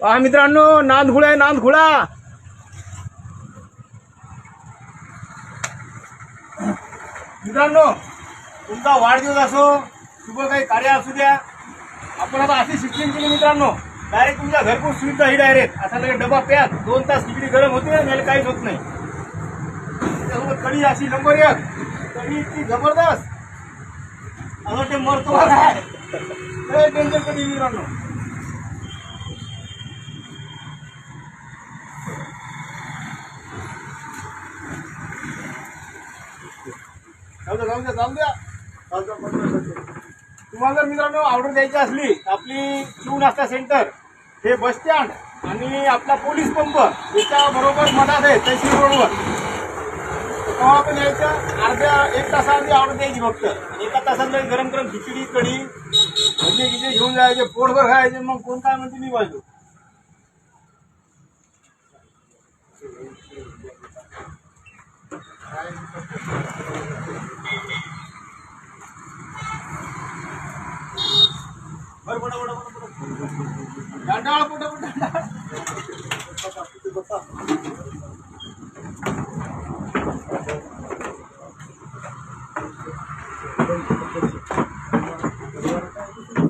पहा मित्रांनो नांदखुळा आहे नांदखुळा मित्रांनो तुमचा वाढदिवस असो शुभ काही कार्य असू द्या. आपण आता अशी शिक्षण केली मित्रांनो. डायरेक्ट तुमच्या घरपोच सुविधा ही डायरेक्ट असा लगेच डबा प्यात दोन तास तिकडी गरम होते त्याला काहीच होत नाही. त्यासोबत कढी अशी नंबर एक. कढी इतकी जबरदस्त. असं ते मरतो आहे डेंजर कढी मित्रांनो जाऊ द्या जाऊ द्या. तुम्हाला जर मित्रांनो ऑर्डर द्यायची असली आपली शिव नाश्ता सेंटर हे बस स्टँड आणि आपला पोलीस पंप याच्या बरोबर मधात आहे तहसील रोडवर तेव्हा पण यायचं अर्ध्या एक तासाआधी ऑर्डर द्यायची फक्त. एका तासात गरम गरम खिचडी कढी भजे गिजे घेऊन जायचे पोटभर खायचे मग कोण काय म्हणते मी बाजू बरं बडा बडा बडा बरं. दांडाळा पुढं पुढं